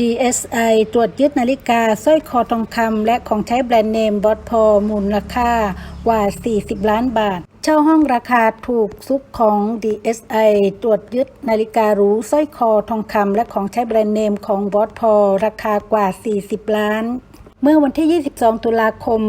DSI ตรวจยึดนาฬิกาสร้อยคอทองคำและของใช้แบรนด์เนมบอสพอมูลค่ากว่า 40 ล้านบาท เช่าห้องราคาถูกซุกของ DSI ตรวจยึดนาฬิการูสร้อยคอทองคำและของใช้แบรนด์เนมของบอสพอราคากว่า 40 ล้าน เมื่อวันที่ 22 ตุลาคม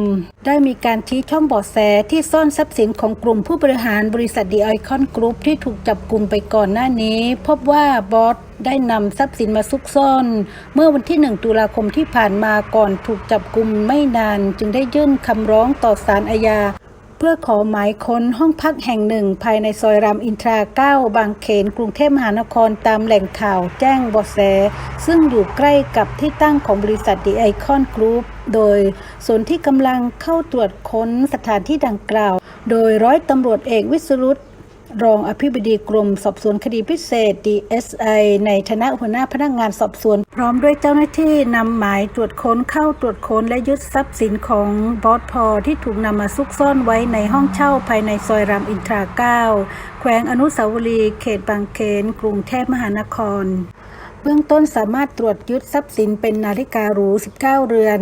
ได้มีการชี้ช่องบอดแสที่ซ่อนทรัพย์สินของกลุ่มผู้บริหารบริษัทดีไอคอนกรุ๊ปที่ถูกจับกลุ่มไปก่อนหน้านี้ พบว่าบอสได้นำทรัพย์สินมาซุกซ่อน เมื่อวันที่ 1 ตุลาคมที่ผ่านมาก่อนถูกจับกลุ่มไม่นาน จึงได้ยื่นคำร้องต่อศาลอาญา เพื่อขอหมายค้นห้องพักแห่งหนึ่ง ภายในซอยรามอินทรา 9 บางเขน กรุงเทพมหานครตามแหล่งข่าวแจ้งบอสแส ซึ่งอยู่ใกล้กับที่ตั้งของบริษัทดีไอคอนกรุ๊ปโดยส่วนที่กำลังเข้าตรวจค้นสถานที่ดังกล่าว โดยร้อยตำรวจเอกวิสรุต รองอภิบดีกรมสอบสวนคดีพิเศษ DSI ในฐานะหัวหน้าพนักงานสอบสวน พร้อมด้วยเจ้าหน้าที่นำหมายตรวจค้นเข้าตรวจค้นและยึดทรัพย์สินของบอสพอที่ถูกนำมาซุกซ่อนไว้ในห้องเช่าภายในซอยรามอินทรา 9 แขวงอนุสาวรีย์เขตบางเขน กรุงเทพมหานคร เบื้องต้นสามารถตรวจยึดทรัพย์สินเป็นนาฬิกาหรู 19 เรือน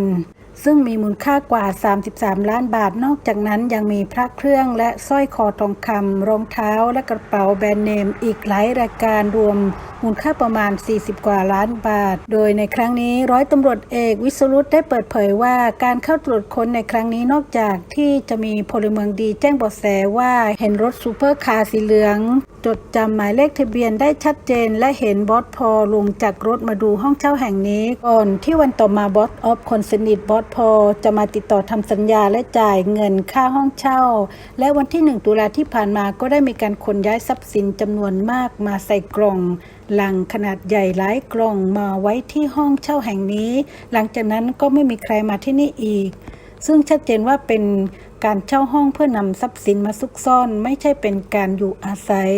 ซึ่งมีมูลค่ากว่า 33 ล้านบาท นอกจากนั้นยังมีพระเครื่องและสร้อยคอทองคำรองเท้าและกระเป๋าแบรนด์เนม อีกหลายรายการรวมมูลค่าประมาณ 40 กว่าล้านบาท โดยในครั้งนี้ร้อยตำรวจเอกวิศรุตได้เปิดเผยว่าการเข้าตรวจค้นในครั้งนี้นอกจากที่จะมีพลเมืองดีแจ้งเบาะแสว่าเห็นรถซูเปอร์คาร์สีเหลือง จดจำหมายเลขทะเบียนได้ชัดเจน และเห็นบอสพอลงจากรถมาดูห้องเช่าแห่งนี้ก่อนที่วันต่อมาบอสออฟคนสนิทบอสพอจะมาติดต่อทำสัญญาและจ่ายเงินค่าห้องเช่า และวันที่ 1 ตุลาที่ผ่านมาก็ได้มีการขนย้ายทรัพย์สินจำนวนมากมาใส่กล่องลังขนาดใหญ่หลายกล่องมาไว้ที่ห้องเช่าแห่งนี้ หลังจากนั้นก็ไม่มีใครมาที่นี่อีก ซึ่งชัดเจนว่าเป็น การเช่าห้องเพื่อนำทรัพย์สินมาซุกซ่อน ไม่ใช่เป็นการอยู่อาศัย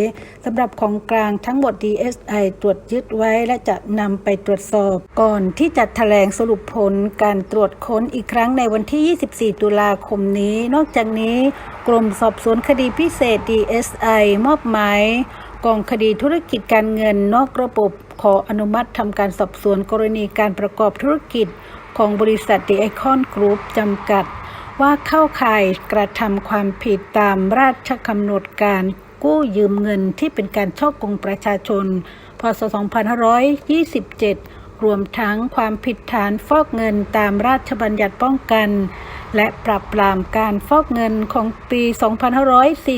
สำหรับของกลางทั้งหมด DSI ตรวจยึดไว้และจะนำไปตรวจสอบ ก่อนที่จะแถลงสรุปผลการตรวจค้นอีกครั้งในวันที่ 24 ตุลาคมนี้ นอกจากนี้กรมสอบสวนคดีพิเศษ DSI มอบหมายกองคดีธุรกิจการเงินนอกระบบขออนุมัติทำการสอบสวนกรณีการประกอบธุรกิจของบริษัทดีไอคอนกรุ๊ปจำกัด ว่าเข้าข่ายกระทำความผิดตามราชกำหนดการกู้ยืมเงินที่เป็นการช่อกงประชาชน พศ 2527 รวมทั้งความผิดฐานฟอกเงินตามราชบัญญัติป้องกัน และปราบปรามการฟอกเงินของปี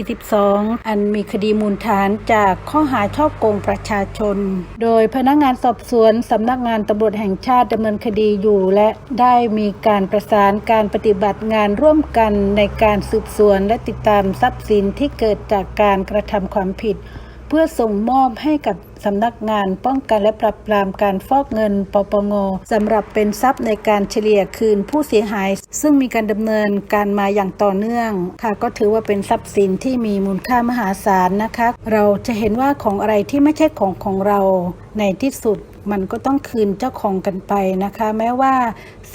2542 อันมีคดีมูลฐานจากข้อหาช่อโกงประชาชน โดยพนักงานสอบสวนสำนักงานตำรวจแห่งชาติดำเนินคดีอยู่ และได้มีการประสานการปฏิบัติงานร่วมกันในการสืบสวนและติดตามทรัพย์สินที่เกิดจากการกระทำความผิด เพื่อส่งมอบให้กับสำนักงานป้องกันและปราบปรามการฟอกเงินปปงสำหรับเป็นทรัพย์ในการเฉลี่ยคืนผู้เสียหาย ซึ่งมีการดำเนินการมาอย่างต่อเนื่อง ค่ะก็ถือว่าเป็นทรัพย์สินที่มีมูลค่ามหาศาลนะคะ เราจะเห็นว่าของอะไรที่ไม่ใช่ของของเราในที่สุด มันก็ต้องคืนเจ้าของกันไปนะคะ แม้ว่า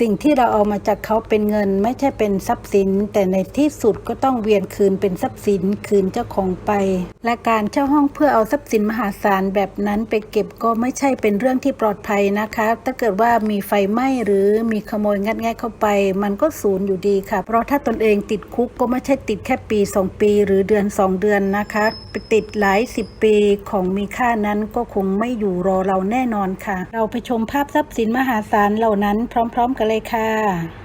สิ่งที่เราเอามาจากเขาเป็นเงิน ไม่ใช่เป็นทรัพย์สิน แต่ในที่สุดก็ต้องเวียนคืนเป็นทรัพย์สินคืนเจ้าของไป และการเช่าห้องเพื่อเอาทรัพย์สินมหาศาลแบบนั้นไปเก็บก็ไม่ใช่เป็นเรื่องที่ปลอดภัยนะคะ ถ้าเกิดว่ามีไฟไหม้หรือมีขโมยงัดแงะเข้าไป มันก็สูญอยู่ดีค่ะ เพราะถ้าตนเองติดคุกก็ไม่ใช่ติดแค่ปี 2 ปี หรือเดือน 2 เดือนนะคะไปติดหลายสิบปีของมีค่านั้นก็คงไม่อยู่รอเราแน่นอนค่ะ เราไปชมภาพทรัพย์สินมหาศาลเหล่านั้นพร้อม ๆ กันเลยค่ะ